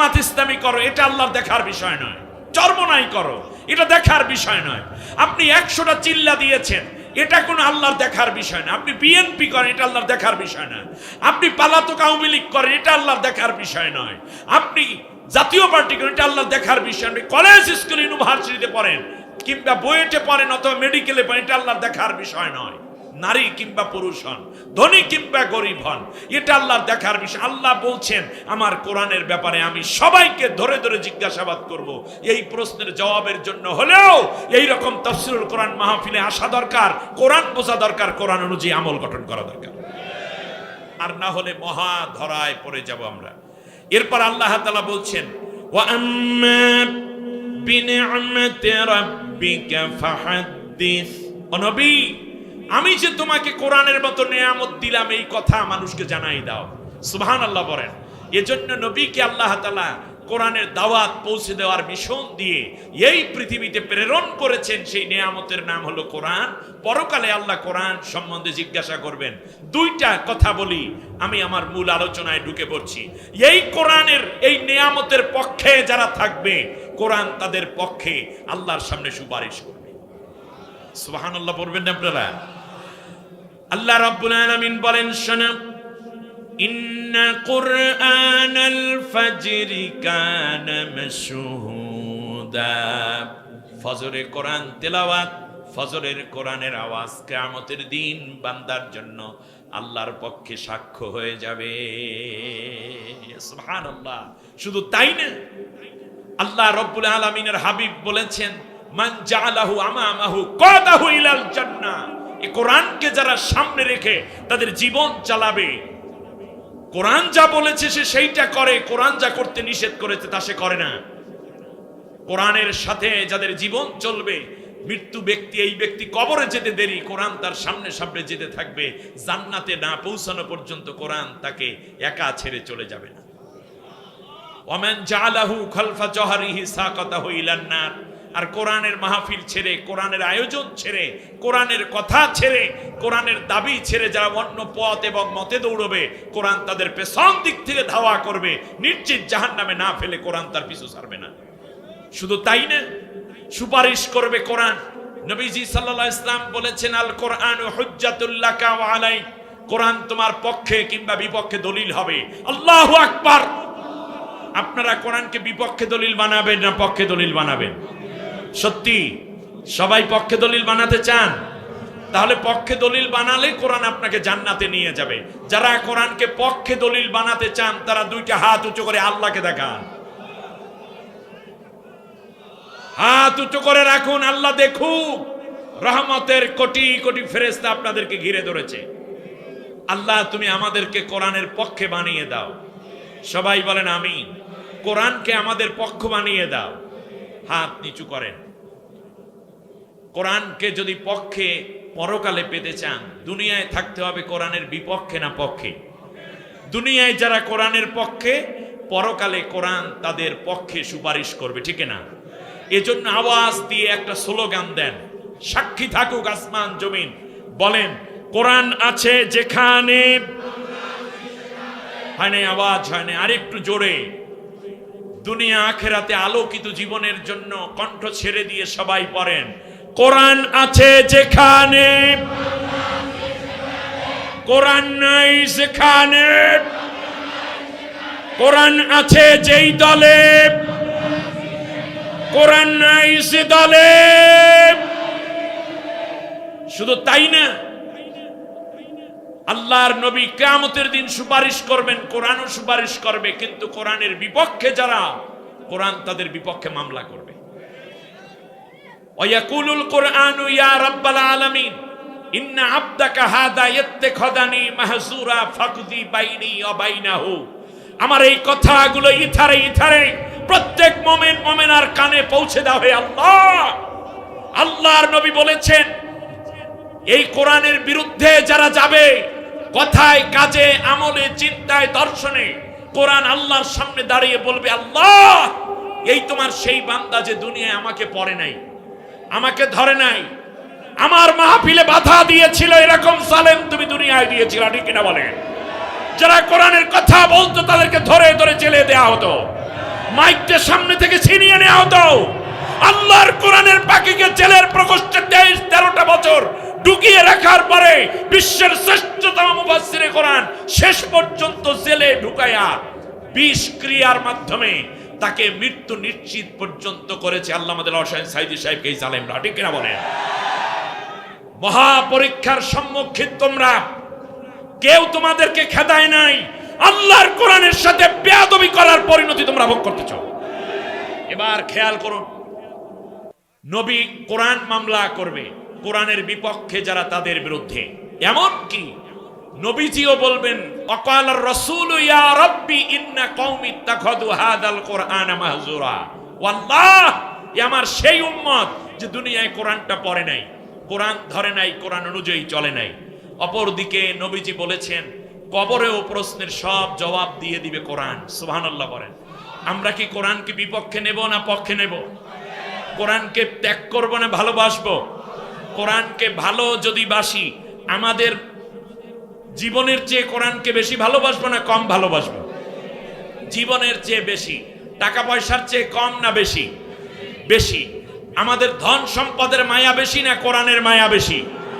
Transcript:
জামাত ইসলামী করো, এটা আল্লাহর দেখার বিষয় নয়। চর্মনাই করো, এটা দেখার বিষয় নয়। আপনি একশোটা চিল্লা দিয়েছেন, এটা কোনো আল্লাহর দেখার বিষয় না আপনি বিএনপি করেন, এটা আল্লাহর দেখার বিষয় না আপনি পালাতক আওয়ামী লীগ করেন, এটা আল্লাহর দেখার বিষয় নয়। আপনি জাতীয় পার্টি করেন, এটা আল্লাহর দেখার বিষয় নয়। কলেজ স্কুল, ইউনিভার্সিটিতে পড়েন, কিংবা বইয়েটে পড়েন অথবা মেডিকেলে পড়েন, এটা আল্লাহর দেখার বিষয় নয়। নারী কিংবা পুরুষ হন, ধনী কিংবা গরিব হন, এটা আল্লাহর দেখার বিষয়। আল্লাহ বলছেন, আমার কোরআনের ব্যাপারে আমি সবাইকে ধরে ধরে জিজ্ঞাসাবাদ করব। এই প্রশ্নের জবাবের জন্য হলেও এই রকম তফসিরুল কোরআন মাহফিলে আসা দরকার, কোরআন বোঝা দরকার, কোরআন অনুযায়ী আমল গঠন করা দরকার। আর না হলে মহা ধরায় পড়ে যাব আমরা। এরপর আল্লাহ তাআলা বলছেন বিনি'মাতি রাব্বিকা ফাহাদ্দিস। ও নবী আমি যে তোমাকে কোরআনের মতো নিয়ামত দিলাম, এই কথা মানুষকে জানাই দাও। সুবহানাল্লাহ বলেন। এজন্য নবীকে আল্লাহ তাআলা কোরআনের দাওয়াত পৌঁছে দেওয়ার মিশন দিয়ে এই পৃথিবীতে প্রেরণ করেছেন। সেই নিয়ামতের নাম হলো কোরআন। পরকালে আল্লাহ কোরআন সম্বন্ধে জিজ্ঞাসা করবেন। দুইটা কথা বলি, আমি আমার মূল আলোচনায় ঢুকে পড়ছি। এই কোরআনের, এই নিয়ামতের পক্ষে যারা থাকবে, কোরআন তাদের পক্ষে আল্লাহর সামনে সুপারিশ করবে। সুবহানাল্লাহ পড়বেন না আপনারা? আল্লাহ রাব্বুল আলামিন বলেন, শুনো। ইন্না কুরআনাল ফাজর কানা মাশহুদা। ফজরে কোরআন তেলাওয়াত, ফজরের কোরআনের আওয়াজ কিয়ামতের দিন বান্দার জন্য আল্লাহর পক্ষে সাক্ষ্য হয়ে যাবে। সুবহানাল্লাহ। শুধু তাই না, আল্লাহ রব্বুল আলামিনের হাবিব বলেছেন, মান জাআলাহু আমামাহু কাদাহু ইলাল জান্নাহ। এই কোরআনকে যারা সামনে রেখে তাদের জীবন চালাবে, কোরআন যা বলেছে সে সেইটা করে, কোরআন যা করতে নিষেধ করেছে তা সে করে না। কোরআনের সাথে যাদের জীবন চলবে, মৃত্যু ব্যক্তি, এই ব্যক্তি কবরে যেতে দেরি, কোরআন তার সামনে সামনে যেতে থাকবে। জান্নাতে না পৌঁছানো পর্যন্ত কোরআন তাকে একা ছেড়ে চলে যাবে না। ওমেন জালাহু খলফা জহারিহি সাকাতাহু ইলান নার। আর কোরআনের মাহফিল ছেড়ে, কোরআনের আয়োজন ছেড়ে, কোরআনের কথা ছেড়ে, কোরআনের দাবি ছেড়ে যারা অন্য পথ এবং মতে দৌড়বে, কোরআন তাদের পেছন দিক থেকে ধাওয়া করবে। নিশ্চিত জাহান নামে না ফেলে কোরআন তার পিছু ছাড়বে না। শুধু তাই না, সুপারিশ করবে কোরআন। নবীজি সাল্লাল্লাহু ইসলাম বলেছেন, আল কোরআন হুজ্জাতুল্লাহ ওয়া আলাই কোরআন তোমার পক্ষে কিংবা বিপক্ষে দলিল হবে। আল্লাহ আকবার! আপনারা কোরআনকে বিপক্ষে দলিল বানাবেন না পক্ষে দলিল বানাবেন? সত্যি, সবাই পক্ষে দলিল বানাতে চান? তাহলে পক্ষে দলিল বানালে কোরআন আপনাকে জান্নাতে নিয়ে যাবে। যারা কোরআনকে পক্ষে দলিল বানাতে চান, তারা দুইটা হাত উঁচু করে আল্লাহকে দেখান। হাত উঁচু করে রাখুন, আল্লাহ দেখুক। রহমতের কোটি কোটি ফেরেস্তা আপনাদেরকে ঘিরে ধরেছে। আল্লাহ, তুমি আমাদেরকে কোরআনের পক্ষে বানিয়ে দাও। সবাই বলেন আমি কোরআনকে আমাদের পক্ষ বানিয়ে দাও। হাত নিচু করেন। কোরআনকে যদি পক্ষে পরকালে পেতে চান, দুনিয়ায় থাকতে হবে কোরআনের বিপক্ষে না পক্ষে? দুনিয়ায় যারা কোরআনের পক্ষে, পরকালে কোরআন তাদের পক্ষে সুপারিশ করবে, ঠিক না? এজন্য আওয়াজ দিয়ে একটা স্লোগান দেন, সাক্ষী থাকুক আসমান, জমিন। বলেন, কোরআন আছে যেখানে হয় নাই, আওয়াজ হয় না আরেকটু জোরে। দুনিয়া আখেরাতে আলোকিত জীবনের জন্য কণ্ঠ ছেড়ে দিয়ে সবাই পড়েন। কোরআন আছে যেখানে। কোরআন নাই সেখানে। কোরআন আছে যেই দলে। কোরআন নাই সে দলে। শুধু তাই না? আল্লাহর নবী কেয়ামতের দিন সুপারিশ করবেন, কোরআনও সুপারিশ করবে, কিন্তু কোরআনের বিপক্ষে যারা, কোরআন তাদের বিপক্ষে মামলা করবে। ওয়াকুলুল কোরআনু ইয়া রাব্বাল আলামিন, ইন্না আবদাকা হাদা ইত্তাখাদানি মাহজুরা ফাকদি বাইনি ওয়া বাইনাহু। আমার এই কথাগুলো ইথারে ইথারে প্রত্যেক মোমেন, মোমেনার কানে পৌঁছে দাও হে আল্লাহ। আল্লাহর নবী বলেছেন, এই কোরআনের বিরুদ্ধে যারা যাবে কথায়, কাজে, আমলে, চিন্তায়, দর্শনে কোরআন আল্লাহর সামনে দাঁড়িয়ে বলবে, আল্লাহ, এই তোমার সেই বান্দা যে দুনিয়ায় আমাকে পড়ে নাই, আমাকে ধরে নাই, আমার মাহফিলে বাধা দিয়েছিল এরকম সালেম তুমি দুনিয়ায় দিয়েছিল, ঠিক কিনা বলেন? যারা কোরআনের কথা বলতো, তাদেরকে ধরে ধরে জেলে দেয়া হতো মাইকটা সামনে থেকে ছিনিয়ে নেওয়া হতো। আল্লাহর কোরআনের পাখিকে জেলের প্রকোষ্ঠে তেইশ তেরোটা বছর ঢুকিয়ে রাখার পরে বিশ্বের শ্রেষ্ঠতম মুফাসসিরে কোরআন শেষ পর্যন্ত জেলে ঢুকায়া বিষ ক্রিয়ার মাধ্যমে তাকে মৃত্যু নিশ্চিত পর্যন্ত করেছে আল্লাহ অসাইন সাইদি সাহেবকে এই জালেমরা। ঠিক কিনা বলেন? মহাপরীক্ষার সম্মুখীন তোমরা। কেউ তোমাদেরকে খেদায় নাই। আল্লাহর কোরআনের সাথে বেয়াদবি করার পরিণতি তোমরা ভোগ করতেছ এবার খেয়াল করুন। নবী কোরআন মামলা করবে। কোরআনের বিপক্ষে যারা তাদের বিরুদ্ধে। এমন কি? নবীজিও বলবেন, অকাল রসুল ইয়া রব্বি ইন্না কওমি তাখাদু হাদাল কোরআন মাহজুরা ওয়াল্লাহ আমার সেই উম্মত যে দুনিয়ায় কোরআনটা পড়ে নাই। কোরআন ধরে নাই, কোরআন অনুযায়ী চলে নাই। অপরদিকে নবীজি বলেছেন, কবরেও প্রশ্নের সব জবাব দিয়ে দিবে কোরআন। সুবহানাল্লাহ বলেন। আমরা কি কোরআনকে বিপক্ষে নেব না পক্ষে নেব? কোরআনকে ত্যাগ করব না ভালোবাসবো? কোরআনকে ভালো যদি বাসি, আমাদের জীবনের চেয়ে কোরআনকে বেশি ভালোবাসবো না কম ভালোবাসবো? জীবনের চেয়ে বেশি। টাকা পয়সার চেয়ে কম না বেশি? বেশি। আমাদের ধন সম্পদের মায়া বেশি না কোরআনের মায়া বেশি?